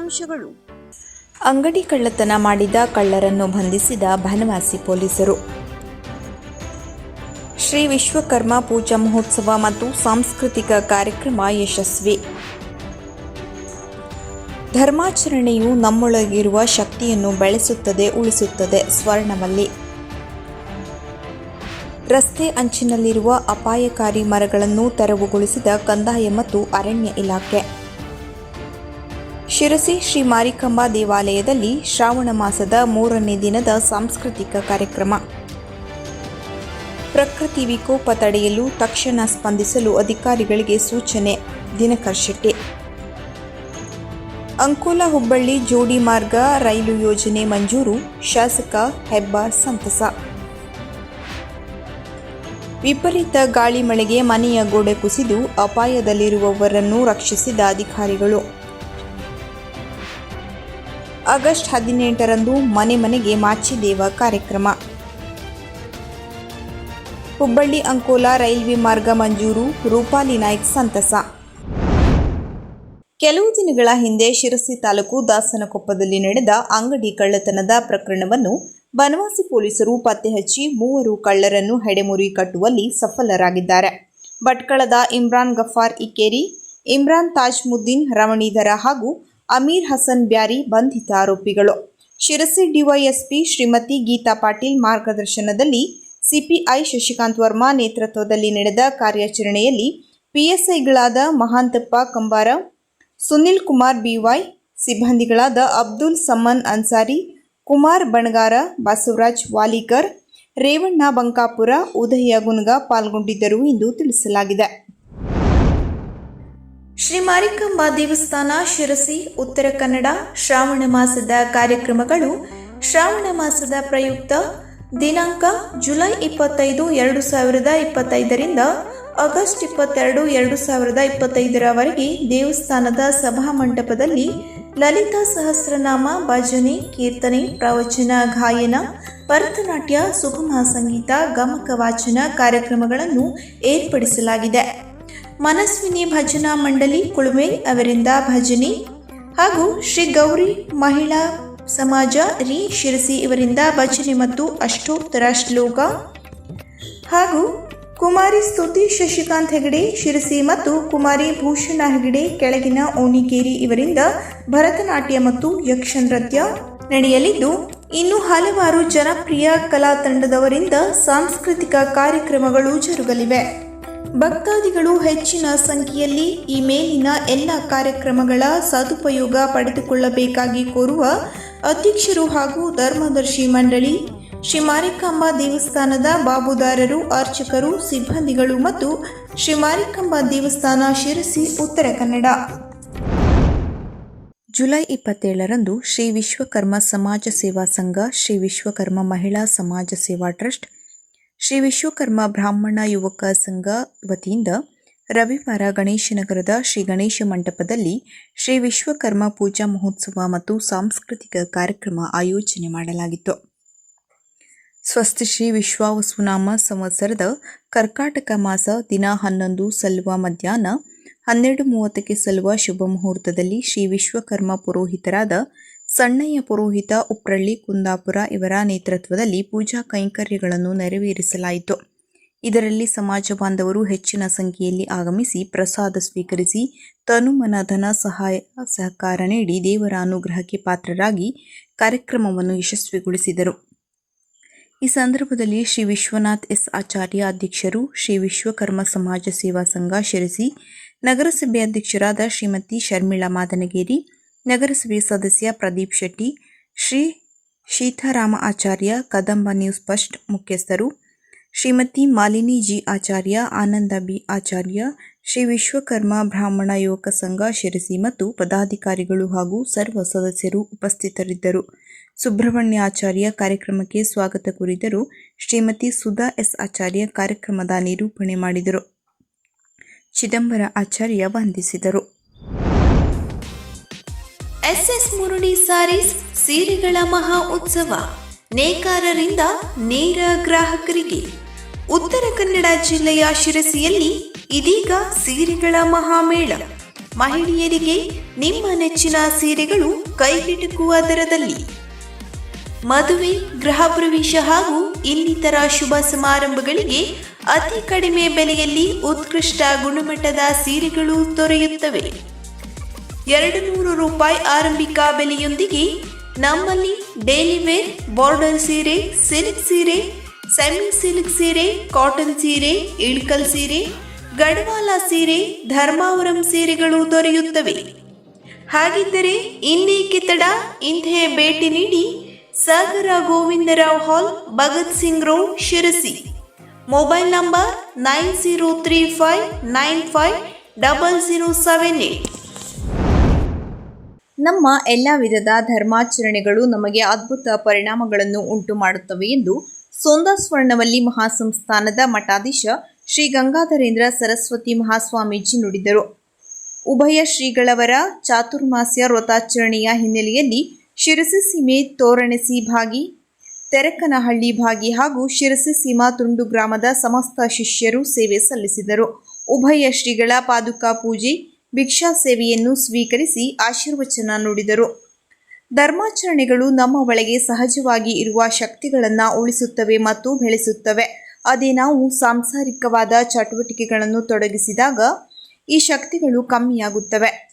ಮುಖ್ಯಾಂಶಗಳು ಅಂಗಡಿ ಕಳ್ಳತನ ಮಾಡಿದ ಕಳ್ಳರನ್ನು ಬಂಧಿಸಿದ ಬನವಾಸಿ ಪೊಲೀಸರು. ಶ್ರೀ ವಿಶ್ವಕರ್ಮ ಪೂಜಾ ಮಹೋತ್ಸವ ಮತ್ತು ಸಾಂಸ್ಕೃತಿಕ ಕಾರ್ಯಕ್ರಮ ಯಶಸ್ವಿ. ಧರ್ಮಾಚರಣೆಯು ನಮ್ಮೊಳಗಿರುವ ಶಕ್ತಿಯನ್ನು ಬೆಳೆಸುತ್ತದೆ, ಉಳಿಸುತ್ತದೆ ಸ್ವರ್ಣವಲ್ಲಿ ರಸ್ತೆ ಅಂಚಿನಲ್ಲಿರುವ ಅಪಾಯಕಾರಿ ಮರಗಳನ್ನು ತೆರವುಗೊಳಿಸಿದ ಕಂದಾಯ ಮತ್ತು ಅರಣ್ಯ ಇಲಾಖೆ. ಶಿರಸಿ ಶ್ರೀ ಮಾರಿಕಂಬಾ ದೇವಾಲಯದಲ್ಲಿ ಶ್ರಾವಣ ಮಾಸದ ಮೂರನೇ ದಿನದ ಸಾಂಸ್ಕೃತಿಕ ಕಾರ್ಯಕ್ರಮ. ಪ್ರಕೃತಿ ವಿಕೋಪ ತಡೆಯಲು ತಕ್ಷಣ ಸ್ಪಂದಿಸಲು ಅಧಿಕಾರಿಗಳಿಗೆ ಸೂಚನೆ, ದಿನಕರ್ ಶೆಟ್ಟಿ. ಅಂಕೋಲ ಹುಬ್ಬಳ್ಳಿ ಜೋಡಿ ಮಾರ್ಗ ರೈಲು ಯೋಜನೆ ಮಂಜೂರು, ಶಾಸಕ ಹೆಬ್ಬಾರ್ ಸಂತಸ. ವಿಪರೀತ ಗಾಳಿ ಮಳೆಗೆ ಮನೆಯ ಗೋಡೆ ಕುಸಿದು ಅಪಾಯದಲ್ಲಿರುವವರನ್ನು ರಕ್ಷಿಸಿದ ಅಧಿಕಾರಿಗಳು. ಆಗಸ್ಟ್ ಹದಿನೆಂಟರಂದು ಮನೆ ಮನೆಗೆ ಮಾಚಿದೇವ ಕಾರ್ಯಕ್ರಮ. ಹುಬ್ಬಳ್ಳಿ ಅಂಕೋಲಾ ರೈಲ್ವೆ ಮಾರ್ಗ ಮಂಜೂರು, ರೂಪಾಲಿ ನಾಯ್ಕ್ ಸಂತಸ. ಕೆಲವು ದಿನಗಳ ಹಿಂದೆ ಶಿರಸಿ ತಾಲೂಕು ದಾಸನಕೊಪ್ಪದಲ್ಲಿ ನಡೆದ ಅಂಗಡಿ ಕಳ್ಳತನದ ಪ್ರಕರಣವನ್ನು ಬನವಾಸಿ ಪೊಲೀಸರು ಪತ್ತೆ ಹಚ್ಚಿ ಮೂವರು ಕಳ್ಳರನ್ನು ಹೆಡೆಮುರಿ ಕಟ್ಟುವಲ್ಲಿ ಸಫಲರಾಗಿದ್ದಾರೆ. ಭಟ್ಕಳದ ಇಮ್ರಾನ್ ಗಫಾರ್ ಇಕ್ಕೇರಿ, ಇಮ್ರಾನ್ ತಾಜ್ಮುದ್ದೀನ್ ರಮಣೀಧರ ಹಾಗೂ ಅಮೀರ್ ಹಸನ್ ಬ್ಯಾರಿ ಬಂಧಿತ ಆರೋಪಿಗಳು. ಶಿರಸಿ ಡಿವೈಎಸ್ಪಿ ಶ್ರೀಮತಿ ಗೀತಾ ಪಾಟೀಲ್ ಮಾರ್ಗದರ್ಶನದಲ್ಲಿ ಸಿಪಿಐ ಶಶಿಕಾಂತ್ ವರ್ಮಾ ನೇತೃತ್ವದಲ್ಲಿ ನಡೆದ ಕಾರ್ಯಾಚರಣೆಯಲ್ಲಿ ಪಿಎಸ್ಐಗಳಾದ ಮಹಾಂತಪ್ಪ ಕಂಬಾರ, ಸುನಿಲ್ ಕುಮಾರ್ ಬಿವೈ ಸಿಬ್ಬಂದಿಗಳಾದ ಅಬ್ದುಲ್ ಸಮನ್ ಅನ್ಸಾರಿ, ಕುಮಾರ್ ಬಣಗಾರ, ಬಸವರಾಜ್ ವಾಲಿಕರ್, ರೇವಣ್ಣ ಬಂಕಾಪುರ ಉದಯ ಗುನ್ಗ ಪಾಲ್ಗೊಂಡಿದ್ದರು ಎಂದು ತಿಳಿಸಲಾಗಿದೆ. ಶ್ರೀ ಮಾರಿಕಾಂಬಾ ದೇವಸ್ಥಾನ, ಶಿರಸಿ, ಉತ್ತರ ಕನ್ನಡ, ಶ್ರಾವಣ ಮಾಸದ ಕಾರ್ಯಕ್ರಮಗಳು. ಶ್ರಾವಣ ಮಾಸದ ಪ್ರಯುಕ್ತ ದಿನಾಂಕ ಜುಲೈ ಇಪ್ಪತ್ತೈದು, ಎರಡು ಸಾವಿರದ ಇಪ್ಪತ್ತೈದರಿಂದ ಆಗಸ್ಟ್ ಇಪ್ಪತ್ತೆರಡು, ಎರಡು ಸಾವಿರದ ಇಪ್ಪತ್ತೈದರವರೆಗೆ ದೇವಸ್ಥಾನದ ಸಭಾಮಂಟಪದಲ್ಲಿ ಲಲಿತಾ ಸಹಸ್ರನಾಮ ಭಜನೆ, ಕೀರ್ತನೆ, ಪ್ರವಚನ, ಗಾಯನ, ಭರತನಾಟ್ಯ, ಸುಗಮ ಸಂಗೀತ, ಗಮಕ ವಾಚನ ಕಾರ್ಯಕ್ರಮಗಳನ್ನು ಏರ್ಪಡಿಸಲಾಗಿದೆ. ಮನಸ್ವಿನಿ ಭಜನಾ ಮಂಡಳಿ ಕುಳುವೆ ಅವರಿಂದ ಭಜನೆ ಹಾಗೂ ಶ್ರೀ ಗೌರಿ ಮಹಿಳಾ ಸಮಾಜ ರಿ ಶಿರಸಿ ಇವರಿಂದ ಭಜನೆ ಮತ್ತು ಅಷ್ಟೋತ್ತರ ಶ್ಲೋಕ ಹಾಗೂ ಕುಮಾರಿ ಸ್ತುತಿ ಶಶಿಕಾಂತ್ ಹೆಗಡೆ ಶಿರಸಿ ಮತ್ತು ಕುಮಾರಿ ಭೂಷಣ ಹೆಗಡೆ ಕೆಳಗಿನ ಓಣಿಕೇರಿ ಇವರಿಂದ ಭರತನಾಟ್ಯ ಮತ್ತು ಯಕ್ಷ ನೃತ್ಯ ನಡೆಯಲಿದ್ದು, ಇನ್ನು ಹಲವಾರು ಜನಪ್ರಿಯ ಕಲಾ ತಂಡದವರಿಂದ ಸಾಂಸ್ಕೃತಿಕ ಕಾರ್ಯಕ್ರಮಗಳು ಜರುಗಲಿವೆ. ಭಕ್ತಾದಿಗಳು ಹೆಚ್ಚಿನ ಸಂಖ್ಯೆಯಲ್ಲಿ ಈ ಮೇಲಿನ ಎಲ್ಲ ಕಾರ್ಯಕ್ರಮಗಳ ಸದುಪಯೋಗ ಪಡೆದುಕೊಳ್ಳಬೇಕಾಗಿ ಕೋರುವ ಅಧ್ಯಕ್ಷರು ಹಾಗೂ ಧರ್ಮದರ್ಶಿ ಮಂಡಳಿ, ಶ್ರೀ ಮಾರಿಕಾಂಬಾ ದೇವಸ್ಥಾನದ ಬಾಬುದಾರರು, ಅರ್ಚಕರು, ಸಿಬ್ಬಂದಿಗಳು ಮತ್ತು ಶ್ರೀ ಮಾರಿಕಾಂಬಾ ದೇವಸ್ಥಾನ ಶಿರಸಿ, ಉತ್ತರ ಕನ್ನಡ. ಜುಲೈ ಇಪ್ಪತ್ತೇಳರಂದು ಶ್ರೀ ವಿಶ್ವಕರ್ಮ ಸಮಾಜ ಸೇವಾ ಸಂಘ, ಶ್ರೀ ವಿಶ್ವಕರ್ಮ ಮಹಿಳಾ ಸಮಾಜ ಸೇವಾ ಟ್ರಸ್ಟ್ ಶ್ರೀ ವಿಶ್ವಕರ್ಮ ಬ್ರಾಹ್ಮಣ ಯುವಕ ಸಂಘ ವತಿಯಿಂದ ರವಿವಾರ ಗಣೇಶನಗರದ ಶ್ರೀ ಗಣೇಶ ಮಂಟಪದಲ್ಲಿ ಶ್ರೀ ವಿಶ್ವಕರ್ಮ ಪೂಜಾ ಮಹೋತ್ಸವ ಮತ್ತು ಸಾಂಸ್ಕೃತಿಕ ಕಾರ್ಯಕ್ರಮ ಆಯೋಜನೆ ಮಾಡಲಾಗಿತ್ತು. ಸ್ವಸ್ತಿ ಶ್ರೀ ವಿಶ್ವಾವಸುನಾಮ ಸಂವತ್ಸರದ ಕರ್ಕಾಟಕ ಮಾಸ ದಿನ ಹನ್ನೊಂದು ಸಲ್ಲುವ ಮಧ್ಯಾಹ್ನ ಹನ್ನೆರಡು ಮೂವತ್ತಕ್ಕೆ ಸಲ್ಲುವ ಶುಭ ಮುಹೂರ್ತದಲ್ಲಿ ಶ್ರೀ ವಿಶ್ವಕರ್ಮ ಪುರೋಹಿತರಾದ ಸಣ್ಣಯ್ಯ ಪುರೋಹಿತ ಉಪ್ರಳ್ಳಿ ಕುಂದಾಪುರ ಇವರ ನೇತೃತ್ವದಲ್ಲಿ ಪೂಜಾ ಕೈಂಕರ್ಯಗಳನ್ನು ನೆರವೇರಿಸಲಾಯಿತು. ಇದರಲ್ಲಿ ಸಮಾಜ ಬಾಂಧವರು ಹೆಚ್ಚಿನ ಸಂಖ್ಯೆಯಲ್ಲಿ ಆಗಮಿಸಿ ಪ್ರಸಾದ ಸ್ವೀಕರಿಸಿ ತನುಮನ ಧನ ಸಹಾಯ ಸಹಕಾರ ನೀಡಿ ದೇವರ ಅನುಗ್ರಹಕ್ಕೆ ಪಾತ್ರರಾಗಿ ಕಾರ್ಯಕ್ರಮವನ್ನು ಯಶಸ್ವಿಗೊಳಿಸಿದರು. ಈ ಸಂದರ್ಭದಲ್ಲಿ ಶ್ರೀ ವಿಶ್ವನಾಥ್ ಎಸ್ ಆಚಾರ್ಯ ಅಧ್ಯಕ್ಷರು ಶ್ರೀ ವಿಶ್ವಕರ್ಮ ಸಮಾಜ ಸೇವಾ ಸಂಘ ಶಿರಸಿ ನಗರಸಭೆ ಅಧ್ಯಕ್ಷರಾದ ಶ್ರೀಮತಿ ಶರ್ಮಿಳಾ ಮಾದನಗೇರಿ ನಗರಸಭೆ ಸದಸ್ಯ ಪ್ರದೀಪ್ ಶೆಟ್ಟಿ, ಶ್ರೀ ಶೀತಾರಾಮ ಆಚಾರ್ಯ ಕದಂಬ ನ್ಯೂಸ್ ಫಸ್ಟ್ ಮುಖ್ಯಸ್ಥರು, ಶ್ರೀಮತಿ ಮಾಲಿನಿ ಜಿ ಆಚಾರ್ಯ, ಆನಂದ ಬಿ ಆಚಾರ್ಯ, ಶ್ರೀ ವಿಶ್ವಕರ್ಮ ಬ್ರಾಹ್ಮಣ ಯುವಕ ಸಂಘ ಶಿರಸಿ ಮತ್ತು ಪದಾಧಿಕಾರಿಗಳು ಹಾಗೂ ಸರ್ವ ಸದಸ್ಯರು ಉಪಸ್ಥಿತರಿದ್ದರು. ಸುಬ್ರಹ್ಮಣ್ಯ ಆಚಾರ್ಯ ಕಾರ್ಯಕ್ರಮಕ್ಕೆ ಸ್ವಾಗತ ಕೋರಿದರು. ಶ್ರೀಮತಿ ಸುಧಾ ಎಸ್ ಆಚಾರ್ಯ ಕಾರ್ಯಕ್ರಮದ ನಿರೂಪಣೆ ಮಾಡಿದರು. ಚಿದಂಬರ ಆಚಾರ್ಯ ವಂದಿಸಿದರು. ಎಸ್ಎಸ್ ಮುರುಡಿ ಸಾರೀಸ್ ಸೀರೆಗಳ ಮಹಾ ಉತ್ಸವ. ನೇಕಾರರಿಂದ ನೇರ ಗ್ರಾಹಕರಿಗೆ. ಉತ್ತರ ಕನ್ನಡ ಜಿಲ್ಲೆಯ ಶಿರಸಿಯಲ್ಲಿ ಇದೀಗ ಸೀರೆಗಳ ಮಹಾಮೇಳ ಮಹಿಳೆಯರಿಗೆ ನಿಮ್ಮ ನೆಚ್ಚಿನ ಸೀರೆಗಳು ಕೈಗೆಟುಕುವ ದರದಲ್ಲಿ. ಮದುವೆ, ಗೃಹ ಪ್ರವೇಶ ಹಾಗೂ ಇನ್ನಿತರ ಶುಭ ಸಮಾರಂಭಗಳಿಗೆ ಅತಿ ಕಡಿಮೆ ಬೆಲೆಯಲ್ಲಿ ಉತ್ಕೃಷ್ಟ ಗುಣಮಟ್ಟದ ಸೀರೆಗಳು ದೊರೆಯುತ್ತವೆ. ಎರಡು ನೂರು ರೂಪಾಯಿ ಆರಂಭಿಕ ಬೆಲೆಯೊಂದಿಗೆ ನಮ್ಮಲ್ಲಿ ಡೈಲಿ ವೇರ್ ಬಾರ್ಡರ್ ಸೀರೆ ಸಿಲ್ಕ್ ಸೀರೆ ಸೆಮಿ ಸಿಲ್ಕ್ ಸೀರೆ ಕಾಟನ್ ಸೀರೆ ಇಳ್ಕಲ್ ಸೀರೆ ಗಡವಾಲ ಸೀರೆ ಧರ್ಮಾವರಂ ಸೀರೆಗಳು ದೊರೆಯುತ್ತವೆ. ಹಾಗಿದ್ದರೆ ಇನ್ನೇಕೆ ತಡ? ಇಂದೇ ಭೇಟಿ ನೀಡಿ Sagara Govindarao hall, Bhagat Singh road, Sirsi. Mobile number nine zero three five nine five double zero seven eight. ನಮ್ಮ ಎಲ್ಲ ವಿಧದ ಧರ್ಮಾಚರಣೆಗಳು ನಮಗೆ ಅದ್ಭುತ ಪರಿಣಾಮಗಳನ್ನು ಉಂಟು ಮಾಡುತ್ತವೆ ಎಂದು ಸೋಂದಾ ಸ್ವರ್ಣವಲ್ಲಿ ಮಹಾಸಂಸ್ಥಾನದ ಮಠಾಧೀಶ ಶ್ರೀ ಗಂಗಾಧರೇಂದ್ರ ಸರಸ್ವತಿ ಮಹಾಸ್ವಾಮೀಜಿ ನುಡಿದರು. ಉಭಯ ಶ್ರೀಗಳವರ ಚಾತುರ್ಮಾಸ್ಯ ವ್ರತಾಚರಣೆಯ ಹಿನ್ನೆಲೆಯಲ್ಲಿ ಶಿರಸಿ ಸೀಮೆ ತೋರಣಸಿ ಭಾಗಿ ತೆರಕನಹಳ್ಳಿ ಭಾಗಿ ಹಾಗೂ ಶಿರಸಿ ಸೀಮಾ ತುಂಡು ಗ್ರಾಮದ ಸಮಸ್ತ ಶಿಷ್ಯರು ಸೇವೆ ಸಲ್ಲಿಸಿದರು. ಉಭಯ ಶ್ರೀಗಳ ಪಾದುಕಾ ಪೂಜೆ ಭಿಕ್ಷಾ ಸೇವೆಯನ್ನು ಸ್ವೀಕರಿಸಿ ಆಶೀರ್ವಚನ ನುಡಿದರು. ಧರ್ಮಾಚರಣೆಗಳು ನಮ್ಮ ಒಳಗೆ ಸಹಜವಾಗಿ ಇರುವ ಶಕ್ತಿಗಳನ್ನು ಉಳಿಸುತ್ತವೆ ಮತ್ತು ಬೆಳೆಸುತ್ತವೆ. ಅದೇ ನಾವು ಸಾಂಸಾರಿಕವಾದ ಚಟುವಟಿಕೆಗಳನ್ನು ತೊಡಗಿಸಿದಾಗ ಈ ಶಕ್ತಿಗಳು ಕಮ್ಮಿಯಾಗುತ್ತವೆ.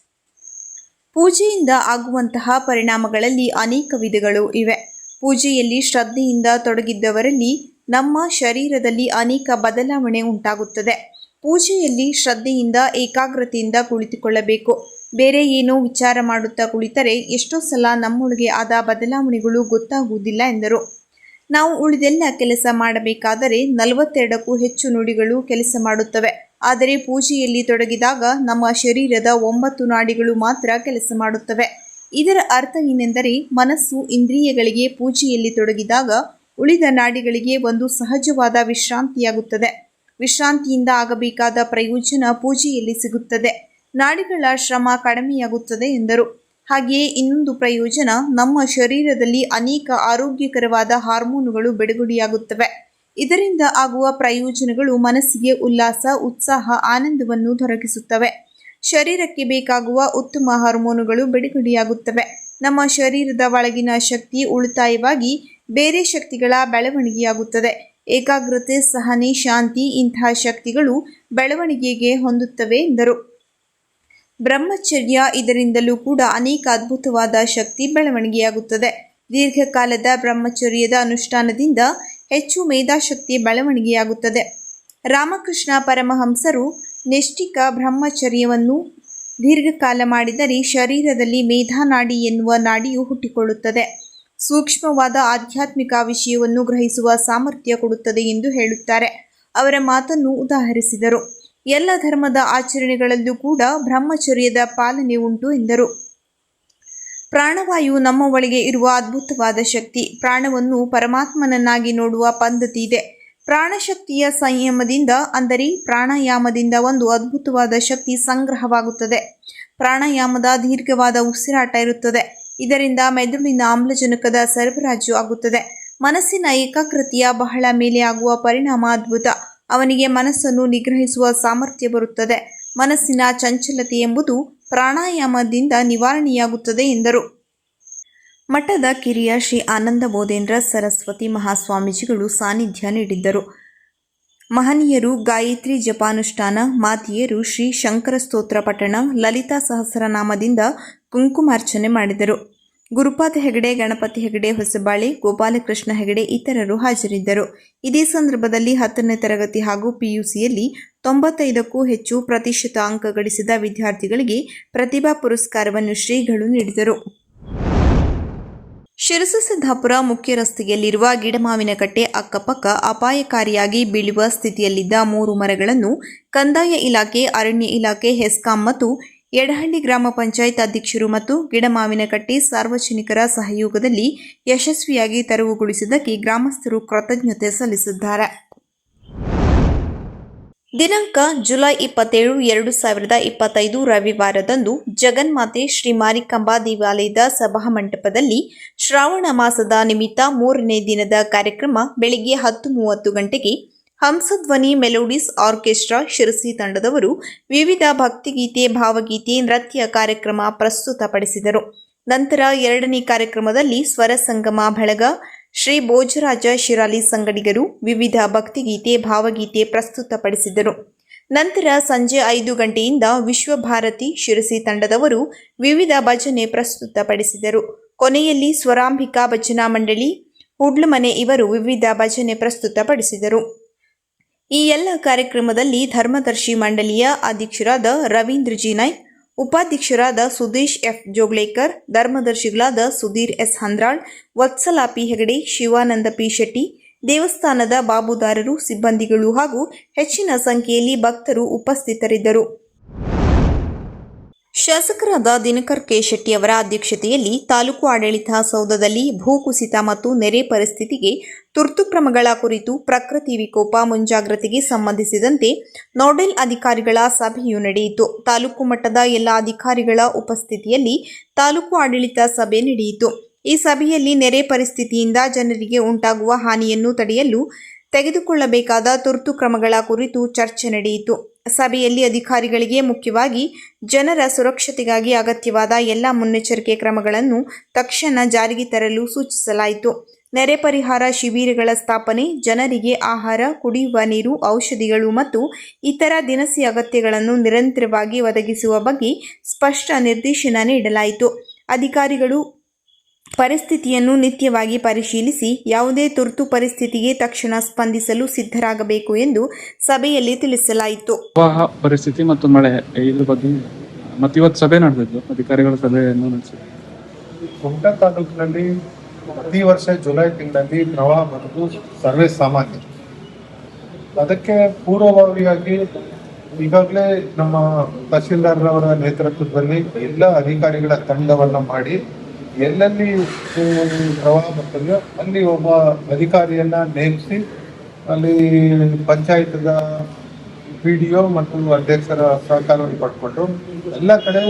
ಪೂಜೆಯಿಂದ ಆಗುವಂತಹ ಪರಿಣಾಮಗಳಲ್ಲಿ ಅನೇಕ ವಿಧಗಳು ಇವೆ. ಪೂಜೆಯಲ್ಲಿ ಶ್ರದ್ಧೆಯಿಂದ ತೊಡಗಿದ್ದವರಲ್ಲಿ ನಮ್ಮ ಶರೀರದಲ್ಲಿ ಅನೇಕ ಬದಲಾವಣೆ ಉಂಟಾಗುತ್ತದೆ. ಪೂಜೆಯಲ್ಲಿ ಶ್ರದ್ಧೆಯಿಂದ, ಏಕಾಗ್ರತೆಯಿಂದ ಕುಳಿತುಕೊಳ್ಳಬೇಕು. ಬೇರೆ ಏನೋ ವಿಚಾರ ಮಾಡುತ್ತಾ ಕುಳಿತರೆ ಎಷ್ಟೋ ಸಲ ನಮ್ಮೊಳಗೆ ಆದ ಬದಲಾವಣೆಗಳು ಗೊತ್ತಾಗುವುದಿಲ್ಲ ಎಂದರು. ನಾವು ಉಳಿದೆಲ್ಲ ಕೆಲಸ ಮಾಡಬೇಕಾದರೆ ನಲವತ್ತೆರಡಕ್ಕೂ ಹೆಚ್ಚು ನುಡಿಗಳು ಕೆಲಸ ಮಾಡುತ್ತವೆ. ಆದರೆ ಪೂಜೆಯಲ್ಲಿ ತೊಡಗಿದಾಗ ನಮ್ಮ ಶರೀರದ ಒಂಬತ್ತು ನಾಡಿಗಳು ಮಾತ್ರ ಕೆಲಸ ಮಾಡುತ್ತವೆ. ಇದರ ಅರ್ಥ ಏನೆಂದರೆ ಮನಸ್ಸು ಇಂದ್ರಿಯಗಳಿಗೆ ಪೂಜೆಯಲ್ಲಿ ತೊಡಗಿದಾಗ ಉಳಿದ ನಾಡಿಗಳಿಗೆ ಒಂದು ಸಹಜವಾದ ವಿಶ್ರಾಂತಿಯಾಗುತ್ತದೆ. ವಿಶ್ರಾಂತಿಯಿಂದ ಆಗಬೇಕಾದ ಪ್ರಯೋಜನ ಪೂಜೆಯಲ್ಲಿ ಸಿಗುತ್ತದೆ. ನಾಡಿಗಳ ಶ್ರಮ ಕಡಿಮೆಯಾಗುತ್ತದೆ ಎಂದರು. ಹಾಗೆಯೇ ಇನ್ನೊಂದು ಪ್ರಯೋಜನ, ನಮ್ಮ ಶರೀರದಲ್ಲಿ ಅನೇಕ ಆರೋಗ್ಯಕರವಾದ ಹಾರ್ಮೋನುಗಳು ಬಿಡುಗಡೆಯಾಗುತ್ತವೆ. ಇದರಿಂದ ಆಗುವ ಪ್ರಯೋಜನಗಳು ಮನಸ್ಸಿಗೆ ಉಲ್ಲಾಸ, ಉತ್ಸಾಹ, ಆನಂದವನ್ನು ದೊರಕಿಸುತ್ತವೆ. ಶರೀರಕ್ಕೆ ಬೇಕಾಗುವ ಉತ್ತಮ ಹಾರ್ಮೋನುಗಳು ಬಿಡುಗಡೆಯಾಗುತ್ತವೆ. ನಮ್ಮ ಶರೀರದ ಒಳಗಿನ ಶಕ್ತಿ ಉಳಿತಾಯವಾಗಿ ಬೇರೆ ಶಕ್ತಿಗಳ ಬೆಳವಣಿಗೆಯಾಗುತ್ತದೆ. ಏಕಾಗ್ರತೆ, ಸಹನೆ, ಶಾಂತಿ ಇಂತಹ ಶಕ್ತಿಗಳು ಬೆಳವಣಿಗೆಗೆ ಹೊಂದುತ್ತವೆ ಎಂದರು. ಬ್ರಹ್ಮಚರ್ಯ ಇದರಿಂದಲೂ ಕೂಡ ಅನೇಕ ಅದ್ಭುತವಾದ ಶಕ್ತಿ ಬೆಳವಣಿಗೆಯಾಗುತ್ತದೆ. ದೀರ್ಘಕಾಲದ ಬ್ರಹ್ಮಚರ್ಯದ ಅನುಷ್ಠಾನದಿಂದ ಹೆಚ್ಚು ಮೇಧಾಶಕ್ತಿ ಬೆಳವಣಿಗೆಯಾಗುತ್ತದೆ. ರಾಮಕೃಷ್ಣ ಪರಮಹಂಸರು ನಿಷ್ಠಿಕ ಬ್ರಹ್ಮಚರ್ಯವನ್ನು ದೀರ್ಘಕಾಲ ಮಾಡಿದರೆ ಶರೀರದಲ್ಲಿ ಮೇಧಾನಾಡಿ ಎನ್ನುವ ನಾಡಿಯು ಹುಟ್ಟಿಕೊಳ್ಳುತ್ತದೆ. ಸೂಕ್ಷ್ಮವಾದ ಆಧ್ಯಾತ್ಮಿಕ ವಿಷಯವನ್ನು ಗ್ರಹಿಸುವ ಸಾಮರ್ಥ್ಯ ಕೊಡುತ್ತದೆ ಎಂದು ಹೇಳುತ್ತಾರೆ. ಅವರ ಮಾತನ್ನು ಉದಾಹರಿಸಿದರು. ಎಲ್ಲ ಧರ್ಮದ ಆಚರಣೆಗಳಲ್ಲೂ ಕೂಡ ಬ್ರಹ್ಮಚರ್ಯದ ಪಾಲನೆ ಉಂಟು ಎಂದರು. ಪ್ರಾಣವಾಯು ನಮ್ಮ ಒಳಗೆ ಇರುವ ಅದ್ಭುತವಾದ ಶಕ್ತಿ. ಪ್ರಾಣವನ್ನು ಪರಮಾತ್ಮನನ್ನಾಗಿ ನೋಡುವ ಪದ್ಧತಿ ಇದೆ. ಪ್ರಾಣಶಕ್ತಿಯ ಸಂಯಮದಿಂದ, ಅಂದರೆ ಪ್ರಾಣಾಯಾಮದಿಂದ ಒಂದು ಅದ್ಭುತವಾದ ಶಕ್ತಿ ಸಂಗ್ರಹವಾಗುತ್ತದೆ. ಪ್ರಾಣಾಯಾಮದ ದೀರ್ಘವಾದ ಉಸಿರಾಟ ಇರುತ್ತದೆ. ಇದರಿಂದ ಮೆದುಳಿನ ಆಮ್ಲಜನಕದ ಸರಬರಾಜು ಆಗುತ್ತದೆ. ಮನಸ್ಸಿನ ಏಕಾಗ್ರತೆಯ ಬಹಳ ಮೇಲೆ ಆಗುವ ಪರಿಣಾಮ ಅದ್ಭುತ. ಅವನಿಗೆ ಮನಸ್ಸನ್ನು ನಿಗ್ರಹಿಸುವ ಸಾಮರ್ಥ್ಯ ಬರುತ್ತದೆ. ಮನಸ್ಸಿನ ಚಂಚಲತೆ ಎಂಬುದು ಪ್ರಾಣಾಯಾಮದಿಂದ ನಿವಾರಣೆಯಾಗುತ್ತದೆ ಎಂದರು. ಮಠದ ಕಿರಿಯ ಶ್ರೀ ಆನಂದ ಬೋಧೇಂದ್ರ ಸರಸ್ವತಿ ಮಹಾಸ್ವಾಮೀಜಿಗಳು ಸಾನ್ನಿಧ್ಯ ನೀಡಿದ್ದರು. ಮಹನೀಯರು ಗಾಯತ್ರಿ ಜಪಾನುಷ್ಠಾನ, ಮಾತಿಯರು ಶ್ರೀ ಶಂಕರ ಸ್ತೋತ್ರ ಪಠಣ, ಲಲಿತಾ ಸಹಸ್ರನಾಮದಿಂದ ಕುಂಕುಮಾರ್ಚನೆ ಮಾಡಿದರು. ಗುರುಪಾದ ಹೆಗಡೆ, ಗಣಪತಿ ಹೆಗಡೆ, ಹೊಸಬಾಳೆ, ಗೋಪಾಲಕೃಷ್ಣ ಹೆಗಡೆ ಇತರರು ಹಾಜರಿದ್ದರು. ಇದೇ ಸಂದರ್ಭದಲ್ಲಿ ಹತ್ತನೇ ತರಗತಿ ಹಾಗೂ ಪಿಯುಸಿಯಲ್ಲಿ ತೊಂಬತ್ತೈದಕ್ಕೂ ಹೆಚ್ಚು ಪ್ರತಿಶತ ಅಂಕ ಗಳಿಸಿದ ವಿದ್ಯಾರ್ಥಿಗಳಿಗೆ ಪ್ರತಿಭಾ ಪುರಸ್ಕಾರವನ್ನು ಶ್ರೀಗಳು ನೀಡಿದರು. ಶಿರಸಿ ಸಿದ್ದಾಪುರ ಮುಖ್ಯ ರಸ್ತೆಯಲ್ಲಿರುವ ಗಿಡಮಾವಿನಕಟ್ಟೆ ಅಕ್ಕಪಕ್ಕ ಅಪಾಯಕಾರಿಯಾಗಿ ಬೀಳುವ ಸ್ಥಿತಿಯಲ್ಲಿದ್ದ ಮೂರು ಮರಗಳನ್ನು ಕಂದಾಯ ಇಲಾಖೆ, ಅರಣ್ಯ ಇಲಾಖೆ, ಹೆಸ್ಕಾಂ ಮತ್ತು ಯಡಹಳ್ಳಿ ಗ್ರಾಮ ಪಂಚಾಯತ್ ಅಧ್ಯಕ್ಷರು ಮತ್ತು ಗಿಡಮಾವಿನಕಟ್ಟೆ ಸಾರ್ವಜನಿಕರ ಸಹಯೋಗದಲ್ಲಿ ಯಶಸ್ವಿಯಾಗಿ ತೆರವುಗೊಳಿಸಿದ್ದಕ್ಕೆ ಗ್ರಾಮಸ್ಥರು ಕೃತಜ್ಞತೆ ಸಲ್ಲಿಸಿದ್ದಾರೆ. ದಿನಾಂಕ ಜುಲೈ ಇಪ್ಪತ್ತೇಳು, ಎರಡು ಸಾವಿರದ ಇಪ್ಪತ್ತೈದು ರವಿವಾರದಂದು ಜಗನ್ಮಾತೆ ಶ್ರೀ ಮಾರಿಕಾಂಬಾ ದೇವಾಲಯದ ಸಭಾಮಂಟಪದಲ್ಲಿ ಶ್ರಾವಣ ಮಾಸದ ನಿಮಿತ್ತ ಮೂರನೇ ದಿನದ ಕಾರ್ಯಕ್ರಮ ಬೆಳಿಗ್ಗೆ ಹತ್ತು ಮೂವತ್ತು ಗಂಟೆಗೆ ಹಂಸಧ್ವನಿ ಮೆಲೋಡಿಸ್ ಆರ್ಕೆಸ್ಟ್ರಾ ಶಿರಸಿ ತಂಡದವರು ವಿವಿಧ ಭಕ್ತಿಗೀತೆ, ಭಾವಗೀತೆ, ನೃತ್ಯ ಕಾರ್ಯಕ್ರಮ ಪ್ರಸ್ತುತಪಡಿಸಿದರು. ನಂತರ ಎರಡನೇ ಕಾರ್ಯಕ್ರಮದಲ್ಲಿ ಸ್ವರ ಸಂಗಮ ಬಳಗ ಶ್ರೀ ಭೋಜರಾಜ ಶಿರಾಲಿ ಸಂಗಡಿಗರು ವಿವಿಧ ಭಕ್ತಿಗೀತೆ, ಭಾವಗೀತೆ ಪ್ರಸ್ತುತಪಡಿಸಿದರು. ನಂತರ ಸಂಜೆ ಐದು ಗಂಟೆಯಿಂದ ವಿಶ್ವಭಾರತಿ ಶಿರಸಿ ತಂಡದವರು ವಿವಿಧ ಭಜನೆ ಪ್ರಸ್ತುತಪಡಿಸಿದರು. ಕೊನೆಯಲ್ಲಿ ಸ್ವರಾಂಬಿಕಾ ಭಜನಾ ಮಂಡಳಿ, ಹುಡ್ಲಮನೆ ಇವರು ವಿವಿಧ ಭಜನೆ ಪ್ರಸ್ತುತಪಡಿಸಿದರು. ಈ ಎಲ್ಲ ಕಾರ್ಯಕ್ರಮದಲ್ಲಿ ಧರ್ಮದರ್ಶಿ ಮಂಡಳಿಯ ಅಧ್ಯಕ್ಷರಾದ ರವೀಂದ್ರ ಜಿ ನಾಯ್ಕ್ ಉಪಾಧ್ಯಕ್ಷರಾದ ಸುದೇಶ್ ಎಫ್. ಜೋಗ್ಲೇಕರ್, ಧರ್ಮದರ್ಶಿಗಳಾದ ಸುಧೀರ್ ಎಸ್. ಹಂದ್ರಾಳ್, ವತ್ಸಲಾಪಿ ಹೆಗಡೆ ಶಿವಾನಂದ ಪಿ. ಶೆಟ್ಟಿ, ದೇವಸ್ಥಾನದ ಬಾಬುದಾರರು, ಸಿಬ್ಬಂದಿಗಳು ಹಾಗೂ ಹೆಚ್ಚಿನ ಸಂಖ್ಯೆಯಲ್ಲಿ ಭಕ್ತರು ಉಪಸ್ಥಿತರಿದ್ದರು. ಶಾಸಕರಾದ ದಿನಕರ್ ಕೆ ಶೆಟ್ಟಿ ಅವರ ಅಧ್ಯಕ್ಷತೆಯಲ್ಲಿ ತಾಲೂಕು ಆಡಳಿತ ಸೌಧದಲ್ಲಿ ಭೂಕುಸಿತ ಮತ್ತು ನೆರೆ ಪರಿಸ್ಥಿತಿಗೆ ತುರ್ತು ಕ್ರಮಗಳ ಕುರಿತು ಪ್ರಕೃತಿ ವಿಕೋಪ ಮುಂಜಾಗ್ರತೆಗೆ ಸಂಬಂಧಿಸಿದಂತೆ ನೋಡೆಲ್ ಅಧಿಕಾರಿಗಳ ಸಭೆಯು ನಡೆಯಿತು. ತಾಲೂಕು ಮಟ್ಟದ ಎಲ್ಲ ಅಧಿಕಾರಿಗಳ ಉಪಸ್ಥಿತಿಯಲ್ಲಿ ತಾಲೂಕು ಆಡಳಿತ ಸಭೆ ನಡೆಯಿತು. ಈ ಸಭೆಯಲ್ಲಿ ನೆರೆ ಪರಿಸ್ಥಿತಿಯಿಂದ ಜನರಿಗೆ ಉಂಟಾಗುವ ಹಾನಿಯನ್ನು ತಡೆಯಲು ತೆಗೆದುಕೊಳ್ಳಬೇಕಾದ ತುರ್ತು ಕ್ರಮಗಳ ಕುರಿತು ಚರ್ಚೆ ನಡೆಯಿತು. ಸಭೆಯಲ್ಲಿ ಅಧಿಕಾರಿಗಳಿಗೆ ಮುಖ್ಯವಾಗಿ ಜನರ ಸುರಕ್ಷತೆಗಾಗಿ ಅಗತ್ಯವಾದ ಎಲ್ಲ ಮುನ್ನೆಚ್ಚರಿಕೆ ಕ್ರಮಗಳನ್ನು ತಕ್ಷಣ ಜಾರಿಗೆ ತರಲು ಸೂಚಿಸಲಾಯಿತು. ನೆರೆ ಪರಿಹಾರ ಶಿಬಿರಗಳ ಸ್ಥಾಪನೆ, ಜನರಿಗೆ ಆಹಾರ, ಕುಡಿಯುವ ನೀರು, ಔಷಧಿಗಳು ಮತ್ತು ಇತರ ದಿನಸಿ ಅಗತ್ಯಗಳನ್ನು ನಿರಂತರವಾಗಿ ಒದಗಿಸುವ ಬಗ್ಗೆ ಸ್ಪಷ್ಟ ನಿರ್ದೇಶನ ನೀಡಲಾಯಿತು. ಅಧಿಕಾರಿಗಳು ಪರಿಸ್ಥಿತಿಯನ್ನು ನಿತ್ಯವಾಗಿ ಪರಿಶೀಲಿಸಿ ಯಾವುದೇ ತುರ್ತು ಪರಿಸ್ಥಿತಿಗೆ ತಕ್ಷಣ ಸ್ಪಂದಿಸಲು ಸಿದ್ಧರಾಗಬೇಕು ಎಂದು ಸಭೆಯಲ್ಲಿ ತಿಳಿಸಲಾಯಿತು. ಪ್ರವಾಹ ಪರಿಸ್ಥಿತಿ ಮತ್ತು ಮಳೆ ಇದ್ರ ಬಗ್ಗೆ ಮತ್ತೆ ಇವತ್ತು ಸಭೆ ನಡೆದಿದ್ದು ಅಧಿಕಾರಿಗಳ ಸಭೆಯನ್ನು ನಡೆಸಿದ್ರು. ಕುಮಟಾ ತಾಲೂಕಿನಲ್ಲಿ ಪ್ರತಿ ವರ್ಷ ಜುಲೈ ತಿಂಗಳಲ್ಲಿ ಪ್ರವಾಹ ಬರುವುದು ಸರ್ವೇ ಸಾಮಾನ್ಯ. ಅದಕ್ಕೆ ಪೂರ್ವಭಾವಿಯಾಗಿ ಈಗಾಗಲೇ ನಮ್ಮ ತಹಶೀಲ್ದಾರ್ ಅವರ ನೇತೃತ್ವದಲ್ಲಿ ಎಲ್ಲ ಅಧಿಕಾರಿಗಳ ತಂಡವನ್ನು ಮಾಡಿ ಎಲ್ಲೆಲ್ಲಿ ಪ್ರವಾಹ ಬರ್ತದೆಯೋ ಅಲ್ಲಿ ಒಬ್ಬ ಅಧಿಕಾರಿಯನ್ನ ನೇಮಿಸಿ ಅಲ್ಲಿ ಪಂಚಾಯತ್ದ ಪಿ ಡಿ ಒ ಮತ್ತು ಅಧ್ಯಕ್ಷರ ಸಹಕಾರವನ್ನು ಪಡ್ಕೊಂಡು ಎಲ್ಲ ಕಡೆ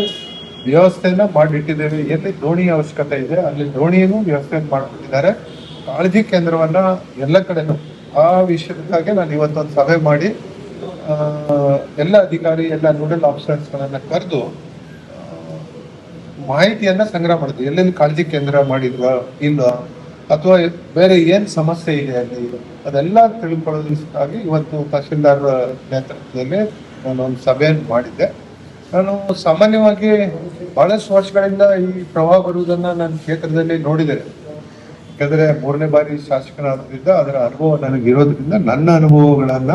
ವ್ಯವಸ್ಥೆಯನ್ನು ಮಾಡಿಟ್ಟಿದ್ದೇವೆ. ಎಲ್ಲಿ ದೋಣಿ ಅವಶ್ಯಕತೆ ಇದೆ. ಅಲ್ಲಿ ದೋಣಿಯನ್ನು ವ್ಯವಸ್ಥೆ ಮಾಡಿಕೊಟ್ಟಿದ್ದಾರೆ. ಕಾಳಜಿ ಕೇಂದ್ರವನ್ನ ಎಲ್ಲ ಕಡೆನೂ ಆ ವಿಷಯಕ್ಕಾಗಿ ನಾನು ಇವತ್ತೊಂದು ಸಭೆ ಮಾಡಿ ಎಲ್ಲ ಅಧಿಕಾರಿ, ಎಲ್ಲ ನೋಡಲ್ ಆಫೀಸರ್ಸ್ಗಳನ್ನು ಕರೆದು ಮಾಹಿತಿಯನ್ನ ಸಂಗ್ರಹ ಮಾಡಿದ್ವಿ ಎಲ್ಲೆಲ್ಲಿ ಕಾಳಜಿ ಕೇಂದ್ರ ಮಾಡಿದ್ವಾ ಇಲ್ಲ ಅಥವಾ ಬೇರೆ ಏನ್ ಸಮಸ್ಯೆ ಇದೆ ಅಲ್ಲಿ? ಅದೆಲ್ಲ ತಿಳ್ಕೊಳ್ಳೋದಕ್ಕಾಗಿ ಇವತ್ತು ತಹಶೀಲ್ದಾರ್ ನೇತೃತ್ವದಲ್ಲಿ ನಾನು ಒಂದು ಸಭೆಯನ್ನು ಮಾಡಿದ್ದೆ. ನಾನು ಸಾಮಾನ್ಯವಾಗಿ ಬಹಳಷ್ಟು ವರ್ಷಗಳಿಂದ ಈ ಪ್ರವಾಹ ಬರುವುದನ್ನ ನನ್ನ ಕ್ಷೇತ್ರದಲ್ಲಿ ನೋಡಿದ್ದೇನೆ ಯಾಕಂದ್ರೆ ಮೂರನೇ ಬಾರಿ ಶಾಸಕನಾದ್ರಿಂದ ಅದರ ಅನುಭವ ನನಗೆ ಇರೋದ್ರಿಂದ ನನ್ನ ಅನುಭವಗಳನ್ನ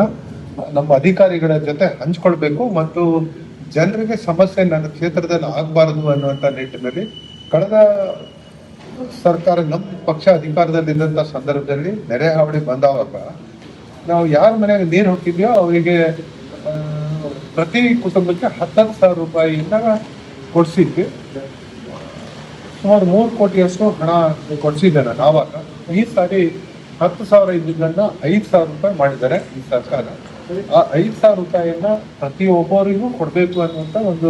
ನಮ್ಮ ಅಧಿಕಾರಿಗಳ ಜೊತೆ ಹಂಚ್ಕೊಳ್ಬೇಕು ಮತ್ತು ಜನರಿಗೆ ಸಮಸ್ಯೆ ನನ್ನ ಕ್ಷೇತ್ರದಲ್ಲಿ ಆಗಬಾರದು ಅನ್ನುವಂಥ ನಿಟ್ಟಿನಲ್ಲಿ ಕಳೆದ ಸರ್ಕಾರ ನಮ್ಮ ಪಕ್ಷ ಅಧಿಕಾರದಲ್ಲಿದ್ದಂಥ ಸಂದರ್ಭದಲ್ಲಿ ನೆರೆ ಹಾವಳಿ ಬಂದವಾಗ ನಾವು ಯಾರ ಮನೆಗೆ ನೀರು ಹೋಗ್ತಿದ್ಯೋ ಅವರಿಗೆ ಪ್ರತಿ ಕುಟುಂಬಕ್ಕೆ ಹತ್ತತ್ತು ಸಾವಿರ ರೂಪಾಯಿಯಿಂದ ಕೊಡಿಸಿದ್ವಿ. ಸುಮಾರು ಮೂರು ಕೋಟಿಯಷ್ಟು ಹಣ ಕೊಡಿಸಿದ್ದೆ ನಾನು ಆವಾಗ ಈ ಸಾರಿ ಹತ್ತು ಸಾವಿರ ಇದ್ದಿದ್ದನ್ನು ಐದು ಸಾವಿರ ರೂಪಾಯಿ ಮಾಡಿದ್ದಾರೆ ಈ ಸರ್ಕಾರ. ಆ ಐದು ಸಾವಿರ ರೂಪಾಯಿಯನ್ನ ಪ್ರತಿಯೊಬ್ಬರಿಗೂ ಕೊಡಬೇಕು ಅನ್ನುವಂತ ಒಂದು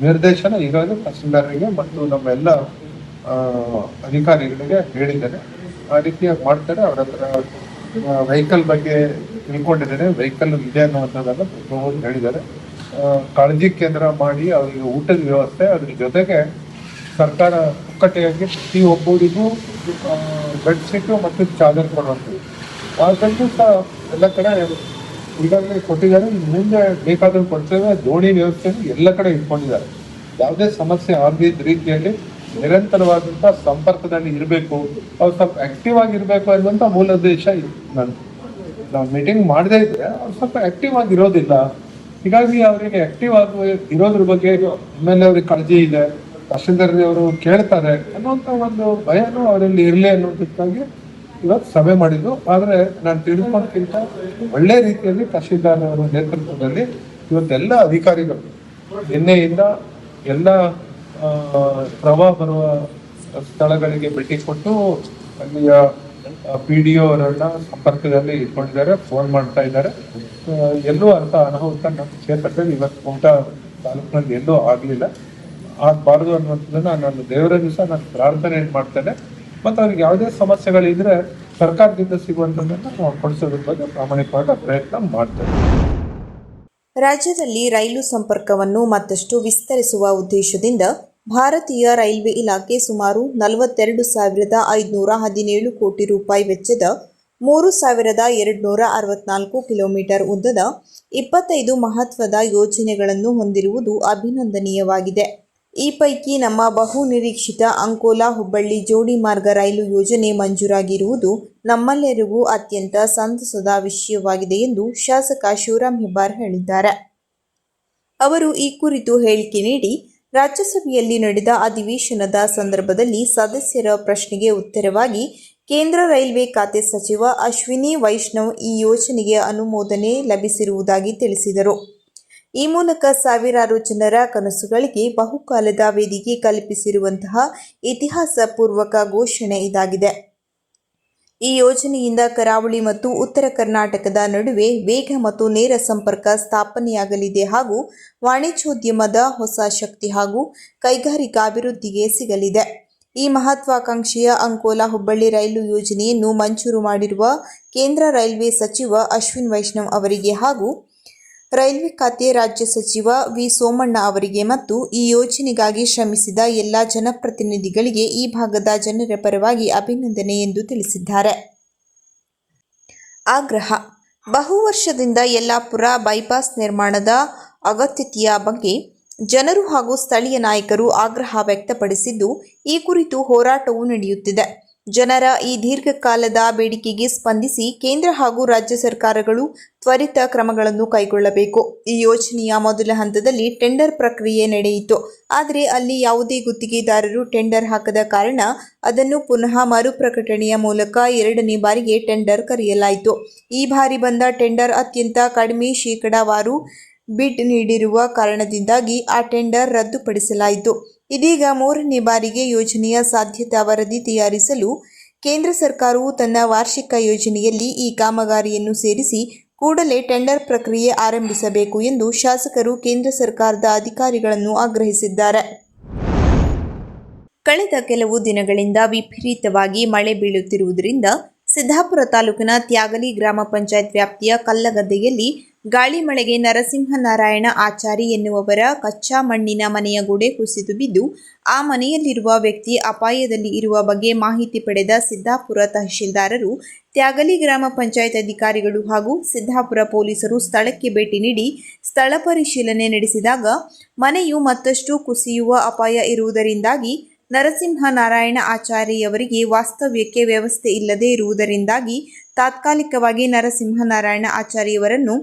ನಿರ್ದೇಶನ ಈಗಾಗಲೇ ತಹಸೀಲ್ದಾರರಿಗೆ ಮತ್ತು ನಮ್ಮ ಎಲ್ಲ ಆ, ಅಧಿಕಾರಿಗಳಿಗೆ ಹೇಳಿದ್ದೇನೆ. ಆ ರೀತಿಯಾಗಿ ಮಾಡ್ತಾರೆ. ಅವ್ರ ಹತ್ರ ವೆಹಿಕಲ್ ಬಗ್ಗೆ ತಿಳ್ಕೊಂಡಿದ್ದೇನೆ. ವೆಹಿಕಲ್ ಇದೆ ಅನ್ನುವಂಥದ್ದನ್ನ ಪ್ರತಿಯೊಬ್ಬರು ಹೇಳಿದ್ದಾರೆ. ಕಾಳಜಿ ಕೇಂದ್ರ ಮಾಡಿ ಅವರಿಗೆ ಊಟದ ವ್ಯವಸ್ಥೆ ಅದ್ರ ಜೊತೆಗೆ ಸರ್ಕಾರ ಒಕ್ಕಟ್ಟೆಯಾಗಿ ಪ್ರತಿ ಒಬ್ಬರಿಗೂ ಬೆಡ್ಶೀಟು ಮತ್ತು ಚಾರ್ಜರ್ ಕೊಡುವಂಥದ್ದು. ಆ ಸಹ ಎಲ್ಲ ಕಡೆ ಈಗಾಗಲೇ ಕೊಟ್ಟಿದ್ದಾರೆ. ಮುಂದೆ ಬೇಕಾದ್ರೂ ಕೊಡ್ತೇವೆ. ದೋಣಿ ವ್ಯವಸ್ಥೆಯನ್ನು ಎಲ್ಲ ಕಡೆ ಇಟ್ಕೊಂಡಿದ್ದಾರೆ. ಯಾವುದೇ ಸಮಸ್ಯೆ ಆಗದಿದ್ದ ರೀತಿಯಲ್ಲಿ ನಿರಂತರವಾದಂಥ ಸಂಪರ್ಕದಲ್ಲಿ ಇರಬೇಕು. ಅವ್ರು ಸ್ವಲ್ಪ ಆಕ್ಟಿವ್ ಆಗಿರ್ಬೇಕು ಅನ್ನುವಂಥ ಮೂಲ ಉದ್ದೇಶ ನಾನು ನಾವು ಮೀಟಿಂಗ್ ಮಾಡದೇ ಇದ್ರೆ ಅವ್ರು ಸ್ವಲ್ಪ ಆಕ್ಟಿವ್ ಆಗಿ ಇರೋದಿಲ್ಲ ಹೀಗಾಗಿ ಅವರಿಗೆ ಆಕ್ಟಿವ್ ಆಗಿ ಇರೋದ್ರ ಬಗ್ಗೆ ಎಂ ಅವ್ರಿಗೆ ಕಾಳಜಿ ಇದೆ. ತಹಶೀಲ್ದಾರ್ ಅವರು ಕೇಳ್ತಾರೆ ಅನ್ನುವಂಥ ಒಂದು ಭಯನೂ ಅವರಲ್ಲಿ ಇರಲಿ ಅನ್ನೋದಕ್ಕಾಗಿ ಇವತ್ತು ಸಭೆ ಮಾಡಿದ್ದು. ಆದರೆ ನಾನು ತಿಳ್ಕೊಂಡ್ಕಿಂತ ಒಳ್ಳೆ ರೀತಿಯಲ್ಲಿ ತಹಶೀಲ್ದಾರ್ ಅವರ ನೇತೃತ್ವದಲ್ಲಿ ಇವತ್ತೆಲ್ಲ ಅಧಿಕಾರಿಗಳು ನಿನ್ನೆಯಿಂದ ಎಲ್ಲ ಪ್ರವಾಹ ಬರುವ ಸ್ಥಳಗಳಿಗೆ ಭೇಟಿ ಕೊಟ್ಟು ಅಲ್ಲಿಯ ಪಿ ಡಿ ಅವರನ್ನ ಸಂಪರ್ಕದಲ್ಲಿ ಇಟ್ಕೊಂಡಿದ್ದಾರೆ ಫೋನ್ ಮಾಡ್ತಾ ಇದ್ದಾರೆ. ಎಲ್ಲೂ ಅಂತ ಅನಾಹುತ ನಮ್ಮ ಕ್ಷೇತ್ರದಲ್ಲಿ ಇವತ್ತು ಕುಮಟ ತಾಲೂಕಿನಲ್ಲಿ ಎಲ್ಲೂ ಆಗಲಿಲ್ಲ. ಆಗಬಾರ್ದು ಅನ್ನುವಂಥದ್ದನ್ನು ನಾನು ದೇವರ ದಿವಸ ನಾನು ಪ್ರಾರ್ಥನೆ ಮಾಡ್ತೇನೆ. ಮತ್ತು ಅವ್ರಿಗೆ ಯಾವುದೇ ಸಮಸ್ಯೆಗಳಿದ್ರೆ ಸರ್ಕಾರದಿಂದ ಸಿಗುವಂಥದ್ದನ್ನು ಕೊಡಿಸೋದ್ರ ಬಗ್ಗೆ ಪ್ರಾಮಾಣಿಕವಾದ ಪ್ರಯತ್ನ ಮಾಡ್ತೇವೆ ರಾಜ್ಯದಲ್ಲಿ ರೈಲು ಸಂಪರ್ಕವನ್ನು ಮತ್ತಷ್ಟು ವಿಸ್ತರಿಸುವ ಉದ್ದೇಶದಿಂದ ಭಾರತೀಯ ರೈಲ್ವೆ ಇಲಾಖೆ ಸುಮಾರು ನಲವತ್ತೆರಡು ಸಾವಿರದ ಐದುನೂರ ಹದಿನೇಳು ಕೋಟಿ ರೂಪಾಯಿ ವೆಚ್ಚದ ಮೂರು ಸಾವಿರದ ಎರಡುನೂರ ಅರವತ್ನಾಲ್ಕು ಕಿಲೋಮೀಟರ್ ಉದ್ದದ ಇಪ್ಪತ್ತೈದು ಮಹತ್ವದ ಯೋಜನೆಗಳನ್ನು ಹೊಂದಿರುವುದು ಅಭಿನಂದನೀಯವಾಗಿದೆ. ಈ ಪೈಕಿ ನಮ್ಮ ಬಹು ನಿರೀಕ್ಷಿತ ಅಂಕೋಲಾ ಹುಬ್ಬಳ್ಳಿ ಜೋಡಿ ಮಾರ್ಗ ರೈಲು ಯೋಜನೆ ಮಂಜೂರಾಗಿರುವುದು ನಮ್ಮೆಲ್ಲರಿಗೂ ಅತ್ಯಂತ ಸಂತಸದ ವಿಷಯವಾಗಿದೆ ಎಂದು ಶಾಸಕ ಶಿವರಾಮ್ ಹೆಬ್ಬಾರ್ ಹೇಳಿದ್ದಾರೆ. ಅವರು ಈ ಕುರಿತು ಹೇಳಿಕೆ ನೀಡಿ, ರಾಜ್ಯಸಭೆಯಲ್ಲಿ ನಡೆದ ಅಧಿವೇಶನದ ಸಂದರ್ಭದಲ್ಲಿ ಸದಸ್ಯರ ಪ್ರಶ್ನೆಗೆ ಉತ್ತರವಾಗಿ, ಕೇಂದ್ರ ರೈಲ್ವೆ ಖಾತೆ ಸಚಿವ ಅಶ್ವಿನಿ ವೈಷ್ಣವ್ ಈ ಯೋಜನೆಗೆ ಅನುಮೋದನೆ ಲಭಿಸಿರುವುದಾಗಿ ತಿಳಿಸಿದರು. ಈ ಮೂಲಕ ಸಾವಿರಾರು ಜನರ ಕನಸುಗಳಿಗೆ ಬಹುಕಾಲದ ವೇದಿಕೆ ಕಲ್ಪಿಸಿರುವಂತಹ ಇತಿಹಾಸ ಪೂರ್ವಕ ಘೋಷಣೆ ಇದಾಗಿದೆ. ಈ ಯೋಜನೆಯಿಂದ ಕರಾವಳಿ ಮತ್ತು ಉತ್ತರ ಕರ್ನಾಟಕದ ನಡುವೆ ವೇಗ ಮತ್ತು ನೇರ ಸಂಪರ್ಕ ಸ್ಥಾಪನೆಯಾಗಲಿದೆ ಹಾಗೂ ವಾಣಿಜ್ಯೋದ್ಯಮದ ಹೊಸ ಶಕ್ತಿ ಹಾಗೂ ಕೈಗಾರಿಕಾ ಅಭಿವೃದ್ಧಿಗೆ ಸಿಗಲಿದೆ. ಈ ಮಹತ್ವಾಕಾಂಕ್ಷೆಯ ಅಂಕೋಲಾ ಹುಬ್ಬಳ್ಳಿ ರೈಲು ಯೋಜನೆಯನ್ನು ಮಂಜೂರು ಮಾಡಿರುವ ಕೇಂದ್ರ ರೈಲ್ವೆ ಸಚಿವ ಅಶ್ವಿನ್ ವೈಷ್ಣವ್ ಅವರಿಗೆ ಹಾಗೂ ರೈಲ್ವೆ ಖಾತೆ ರಾಜ್ಯ ಸಚಿವ ವಿ ಸೋಮಣ್ಣ ಅವರಿಗೆ ಮತ್ತು ಈ ಯೋಜನೆಗಾಗಿ ಶ್ರಮಿಸಿದ ಎಲ್ಲ ಜನಪ್ರತಿನಿಧಿಗಳಿಗೆ ಈ ಭಾಗದ ಜನರ ಪರವಾಗಿ ಅಭಿನಂದನೆ ಎಂದು ತಿಳಿಸಿದ್ದಾರೆ. ಆಗ್ರಹ. ಬಹು ವರ್ಷದಿಂದ ಯಲ್ಲಾಪುರ ಬೈಪಾಸ್ ನಿರ್ಮಾಣದ ಅಗತ್ಯತೆಯ ಬಗ್ಗೆ ಜನರು ಹಾಗೂ ಸ್ಥಳೀಯ ನಾಯಕರು ಆಗ್ರಹ ವ್ಯಕ್ತಪಡಿಸಿದ್ದು, ಈ ಕುರಿತು ಹೋರಾಟವೂ ನಡೆಯುತ್ತಿದೆ. ಜನರ ಈ ದೀರ್ಘಕಾಲದ ಬೇಡಿಕೆಗೆ ಸ್ಪಂದಿಸಿ ಕೇಂದ್ರ ಹಾಗೂ ರಾಜ್ಯ ಸರ್ಕಾರಗಳು ತ್ವರಿತ ಕ್ರಮಗಳನ್ನು ಕೈಗೊಳ್ಳಬೇಕು. ಈ ಯೋಜನೆಯ ಮೊದಲ ಹಂತದಲ್ಲಿ ಟೆಂಡರ್ ಪ್ರಕ್ರಿಯೆ ನಡೆಯಿತು. ಆದರೆ ಅಲ್ಲಿ ಯಾವುದೇ ಗುತ್ತಿಗೆದಾರರು ಟೆಂಡರ್ ಹಾಕದ ಕಾರಣ ಅದನ್ನು ಪುನಃ ಮರುಪ್ರಕಟಣೆಯ ಮೂಲಕ ಎರಡನೇ ಬಾರಿಗೆ ಟೆಂಡರ್ ಕರೆಯಲಾಯಿತು. ಈ ಬಾರಿ ಬಂದ ಟೆಂಡರ್ ಅತ್ಯಂತ ಕಡಿಮೆ ಶೇಕಡಾವಾರು ಬಿಡ್ ನೀಡಿರುವ ಕಾರಣದಿಂದಾಗಿ ಆ ಟೆಂಡರ್ ರದ್ದುಪಡಿಸಲಾಯಿತು. ಇದೀಗ ಮೂರನೇ ಬಾರಿಗೆ ಯೋಜನೆಯ ಸಾಧ್ಯತಾ ವರದಿ ತಯಾರಿಸಲು ಕೇಂದ್ರ ಸರ್ಕಾರವು ತನ್ನ ವಾರ್ಷಿಕ ಯೋಜನೆಯಲ್ಲಿ ಈ ಕಾಮಗಾರಿಯನ್ನು ಸೇರಿಸಿ ಕೂಡಲೇ ಟೆಂಡರ್ ಪ್ರಕ್ರಿಯೆ ಆರಂಭಿಸಬೇಕು ಎಂದು ಶಾಸಕರು ಕೇಂದ್ರ ಸರ್ಕಾರದ ಅಧಿಕಾರಿಗಳನ್ನು ಆಗ್ರಹಿಸಿದ್ದಾರೆ. ಕಳೆದ ಕೆಲವು ದಿನಗಳಿಂದ ವಿಪರೀತವಾಗಿ ಮಳೆ ಬೀಳುತ್ತಿರುವುದರಿಂದ ಸಿದ್ದಾಪುರ ತಾಲೂಕಿನ ತ್ಯಾಗಲಿ ಗ್ರಾಮ ಪಂಚಾಯತ್ ವ್ಯಾಪ್ತಿಯ ಕಲ್ಲಗದ್ದೆಯಲ್ಲಿ ಗಾಳಿ ಮಳೆಗೆ ನರಸಿಂಹನಾರಾಯಣ ಆಚಾರಿ ಎನ್ನುವವರ ಕಚ್ಚಾ ಮಣ್ಣಿನ ಮನೆಯ ಗೋಡೆ ಕುಸಿದು ಬಿದ್ದು, ಆ ಮನೆಯಲ್ಲಿರುವ ವ್ಯಕ್ತಿ ಅಪಾಯದಲ್ಲಿ ಇರುವ ಬಗ್ಗೆ ಮಾಹಿತಿ ಪಡೆದ ಸಿದ್ದಾಪುರ ತಹಶೀಲ್ದಾರರು ತ್ಯಾಗಲಿ ಗ್ರಾಮ ಪಂಚಾಯತ್ ಅಧಿಕಾರಿಗಳು ಹಾಗೂ ಸಿದ್ದಾಪುರ ಪೊಲೀಸರು ಸ್ಥಳಕ್ಕೆ ಭೇಟಿ ನೀಡಿ ಸ್ಥಳ ಪರಿಶೀಲನೆ ನಡೆಸಿದಾಗ ಮನೆಯು ಮತ್ತಷ್ಟು ಕುಸಿಯುವ ಅಪಾಯ ಇರುವುದರಿಂದಾಗಿ ನರಸಿಂಹನಾರಾಯಣ ಆಚಾರ್ಯವರಿಗೆ ವಾಸ್ತವ್ಯಕ್ಕೆ ವ್ಯವಸ್ಥೆ ಇಲ್ಲದೆ ಇರುವುದರಿಂದಾಗಿ ತಾತ್ಕಾಲಿಕವಾಗಿ ನರಸಿಂಹನಾರಾಯಣ ಆಚಾರ್ಯವರನ್ನು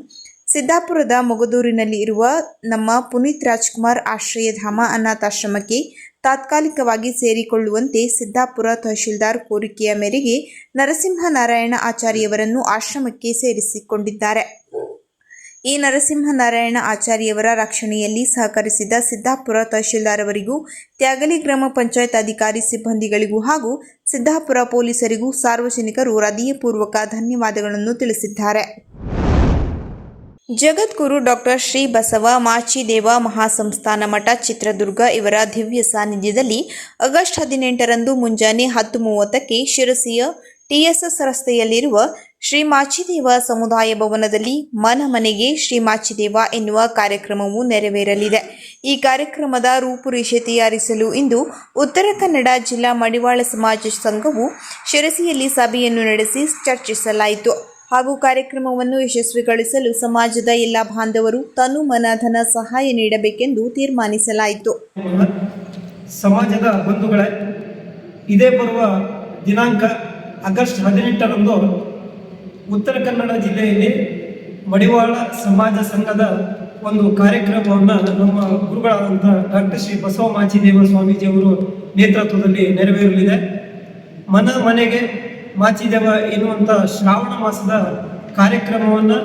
ಸಿದ್ದಾಪುರದ ಮೊಗದೂರಿನಲ್ಲಿ ಇರುವ ನಮ್ಮ ಪುನೀತ್ ರಾಜ್ಕುಮಾರ್ ಆಶ್ರಯಧಾಮ ಅನಾಥಾಶ್ರಮಕ್ಕೆ ತಾತ್ಕಾಲಿಕವಾಗಿ ಸೇರಿಕೊಳ್ಳುವಂತೆ ಸಿದ್ದಾಪುರ ತಹಶೀಲ್ದಾರ್ ಕೋರಿಕೆಯ ಮೇರೆಗೆ ನರಸಿಂಹನಾರಾಯಣ ಆಚಾರ್ಯವರನ್ನು ಆಶ್ರಮಕ್ಕೆ ಸೇರಿಸಿಕೊಂಡಿದ್ದಾರೆ. ಈ ನರಸಿಂಹನಾರಾಯಣ ಆಚಾರ್ಯವರ ರಕ್ಷಣೆಯಲ್ಲಿ ಸಹಕರಿಸಿದ ಸಿದ್ದಾಪುರ ತಹಶೀಲ್ದಾರ್ ಅವರಿಗೂ ತ್ಯಾಗಲಿ ಗ್ರಾಮ ಪಂಚಾಯತ್ ಅಧಿಕಾರಿ ಸಿಬ್ಬಂದಿಗಳಿಗೂ ಹಾಗೂ ಸಿದ್ದಾಪುರ ಪೊಲೀಸರಿಗೂ ಸಾರ್ವಜನಿಕರು ಹೃದಯಪೂರ್ವಕ ಧನ್ಯವಾದಗಳನ್ನು ತಿಳಿಸಿದ್ದಾರೆ. ಜಗದ್ಗುರು ಡಾಕ್ಟರ್ ಶ್ರೀ ಬಸವ ಮಾಚಿದೇವ ಮಹಾಸಂಸ್ಥಾನ ಮಠ ಚಿತ್ರದುರ್ಗ ಇವರ ದಿವ್ಯ ಸಾನ್ನಿಧ್ಯದಲ್ಲಿ ಆಗಸ್ಟ್ ಹದಿನೆಂಟರಂದು ಮುಂಜಾನೆ ಹತ್ತು ಮೂವತ್ತಕ್ಕೆ ಶಿರಸಿಯ ಟಿಎಸ್ಎಸ್ ರಸ್ತೆಯಲ್ಲಿರುವ ಶ್ರೀ ಮಾಚಿದೇವ ಸಮುದಾಯ ಭವನದಲ್ಲಿ ಮನ ಮನೆಗೆ ಶ್ರೀ ಮಾಚಿದೇವ ಎನ್ನುವ ಕಾರ್ಯಕ್ರಮವು ನೆರವೇರಲಿದೆ. ಈ ಕಾರ್ಯಕ್ರಮದ ರೂಪುರೇಷೆ ತಯಾರಿಸಲು ಇಂದು ಉತ್ತರ ಕನ್ನಡ ಜಿಲ್ಲಾ ಮಡಿವಾಳ ಸಮಾಜ ಸಂಘವು ಶಿರಸಿಯಲ್ಲಿ ಸಭೆಯನ್ನು ನಡೆಸಿ ಚರ್ಚಿಸಲಾಯಿತು. ಹಾಗೂ ಕಾರ್ಯಕ್ರಮವನ್ನು ಯಶಸ್ವಿಗೊಳಿಸಲು ಸಮಾಜದ ಎಲ್ಲ ಬಾಂಧವರು ತನು ಮನ, ಧನ ಸಹಾಯ ನೀಡಬೇಕೆಂದು ತೀರ್ಮಾನಿಸಲಾಯಿತು. ಸಮಾಜದ ಬಂಧುಗಳೇ, ಇದೇ ಬರುವ ದಿನಾಂಕ ಆಗಸ್ಟ್ ಹದಿನೆಂಟರಂದು ಉತ್ತರ ಕನ್ನಡ ಜಿಲ್ಲೆಯಲ್ಲಿ ಮಡಿವಾಳ ಸಮಾಜ ಸಂಘದ ಒಂದು ಕಾರ್ಯಕ್ರಮವನ್ನು ನಮ್ಮ ಗುರುಗಳಾದಂಥ ಡಾಕ್ಟರ್ ಶ್ರೀ ಬಸವ ಮಾಚಿದೇವ ಸ್ವಾಮೀಜಿಯವರು ನೇತೃತ್ವದಲ್ಲಿ ನೆರವೇರಲಿದೆ. ಮನ ಮನೆಗೆ ಮಾಚಿದೇವ ಎನ್ನುವಂಥ ಶ್ರಾವಣ ಮಾಸದ ಕಾರ್ಯಕ್ರಮವನ್ನು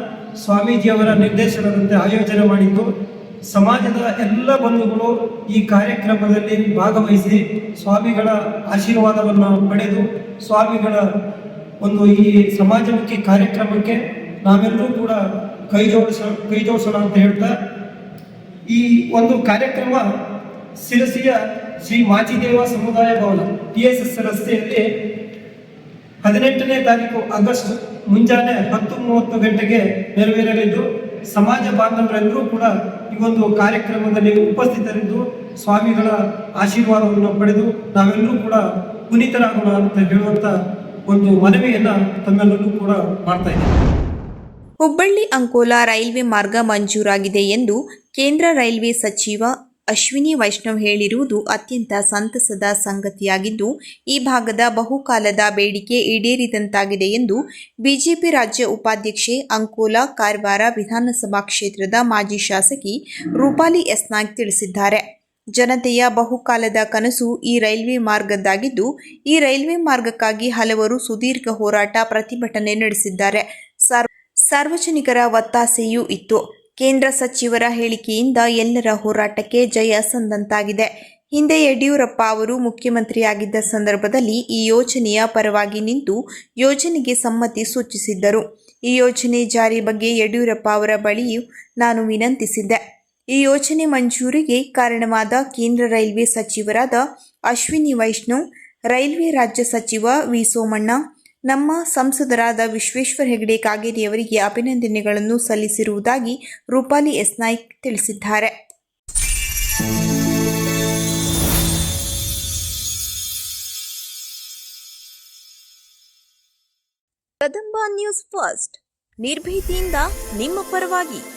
ಸ್ವಾಮೀಜಿಯವರ ನಿರ್ದೇಶನದಂತೆ ಆಯೋಜನೆ ಮಾಡಿದ್ದು, ಸಮಾಜದ ಎಲ್ಲ ಬಂಧುಗಳು ಈ ಕಾರ್ಯಕ್ರಮದಲ್ಲಿ ಭಾಗವಹಿಸಿ ಸ್ವಾಮಿಗಳ ಆಶೀರ್ವಾದವನ್ನು ಪಡೆದು ಸ್ವಾಮಿಗಳ ಒಂದು ಈ ಸಮಾಜಮುಖಿ ಕಾರ್ಯಕ್ರಮಕ್ಕೆ ನಾವೆಲ್ಲರೂ ಕೂಡ ಕೈ ಜೋಡಿಸ, ಕೈ ಜೋಡಿಸೋಣ ಅಂತ ಹೇಳ್ತಾ, ಈ ಒಂದು ಕಾರ್ಯಕ್ರಮ ಶಿರಸಿಯ ಶ್ರೀ ಮಾಚಿದೇವ ಸಮುದಾಯ ಭವನ, ಟಿ ಎಸ್ ಎಸ್ ರಸ್ತೆಯಲ್ಲಿ ಹದಿನೆಂಟನೇ ತಾರೀಕು ಆಗಸ್ಟ್ ಮುಂಜಾನೆ ಹತ್ತು ಮೂವತ್ತು ಗಂಟೆಗೆ ನೆರವೇರಲಿದ್ದು, ಸಮಾಜ ಬಾಂಧವರೆಲ್ಲರೂ ಕೂಡ ಈ ಒಂದು ಕಾರ್ಯಕ್ರಮದಲ್ಲಿ ಉಪಸ್ಥಿತರಿದ್ದು, ಸ್ವಾಮಿಗಳ ಆಶೀರ್ವಾದವನ್ನು ಪಡೆದು ನಾವೆಲ್ಲರೂ ಕೂಡ ಪುನೀತರಾಗೋಣ ಅಂತ ಹೇಳುವಂತ ಒಂದು ಮನವಿಯನ್ನ ತಮ್ಮೆಲ್ಲರೂ ಕೂಡ ಮಾಡ್ತಾ ಇದ್ದೀನಿ. ಹುಬ್ಬಳ್ಳಿ ಅಂಕೋಲಾ ರೈಲ್ವೆ ಮಾರ್ಗ ಮಂಜೂರಾಗಿದೆ ಎಂದು ಕೇಂದ್ರ ರೈಲ್ವೆ ಸಚಿವ ಅಶ್ವಿನಿ ವೈಷ್ಣವ್ ಹೇಳಿರುವುದು ಅತ್ಯಂತ ಸಂತಸದ ಸಂಗತಿಯಾಗಿದ್ದು, ಈ ಭಾಗದ ಬಹುಕಾಲದ ಬೇಡಿಕೆ ಈಡೇರಿದಂತಾಗಿದೆ ಎಂದು ಬಿಜೆಪಿ ರಾಜ್ಯ ಉಪಾಧ್ಯಕ್ಷೆ ಅಂಕೋಲಾ ಕಾರವಾರ ವಿಧಾನಸಭಾ ಕ್ಷೇತ್ರದ ಮಾಜಿ ಶಾಸಕಿ ರೂಪಾಲಿ ಎಸ್ ನಾಯ್ಕ್ ತಿಳಿಸಿದ್ದಾರೆ. ಜನತೆಯ ಬಹುಕಾಲದ ಕನಸು ಈ ರೈಲ್ವೆ ಮಾರ್ಗದ್ದಾಗಿದ್ದು, ಈ ರೈಲ್ವೆ ಮಾರ್ಗಕ್ಕಾಗಿ ಹಲವರು ಸುದೀರ್ಘ ಹೋರಾಟ ಪ್ರತಿಭಟನೆ ನಡೆಸಿದ್ದಾರೆ. ಸಾರ್- ಸಾರ್ವಜನಿಕರ ಒತ್ತಾಸೆಯೂ ಇತ್ತು. ಕೇಂದ್ರ ಸಚಿವರ ಹೇಳಿಕೆಯಿಂದ ಎಲ್ಲರ ಹೋರಾಟಕ್ಕೆ ಜಯ ಸಂದಂತಾಗಿದೆ. ಹಿಂದೆ ಯಡಿಯೂರಪ್ಪ ಅವರು ಮುಖ್ಯಮಂತ್ರಿಯಾಗಿದ್ದ ಸಂದರ್ಭದಲ್ಲಿ ಈ ಯೋಜನೆಯ ಪರವಾಗಿ ನಿಂತು ಯೋಜನೆಗೆ ಸಮ್ಮತಿ ಸೂಚಿಸಿದ್ದರು. ಈ ಯೋಜನೆ ಜಾರಿ ಬಗ್ಗೆ ಯಡಿಯೂರಪ್ಪ ಅವರ ಬಳಿಯೂ ನಾನು ವಿನಂತಿಸಿದ್ದೆ. ಈ ಯೋಜನೆ ಮಂಜೂರಿಗೆ ಕಾರಣವಾದ ಕೇಂದ್ರ ರೈಲ್ವೆ ಸಚಿವರಾದ ಅಶ್ವಿನಿ ವೈಷ್ಣವ್, ರೈಲ್ವೆ ರಾಜ್ಯ ಸಚಿವ ವಿ ಸೋಮಣ್ಣ, ನಮ್ಮ ಸಂಸದರಾದ ವಿಶ್ವೇಶ್ವರ ಹೆಗಡೆ ಕಾಗೇರಿಯವರಿಗೆ ಅಭಿನಂದನೆಗಳನ್ನು ಸಲ್ಲಿಸಿರುವುದಾಗಿ ರೂಪಾಲಿ ಎಸ್ ನಾಯ್ಕ್ ತಿಳಿಸಿದ್ದಾರೆ. Kadamba news first. ನಿರ್ಭೀತಿಯಿಂದ ನಿಮ್ಮ ಪರವಾಗಿ.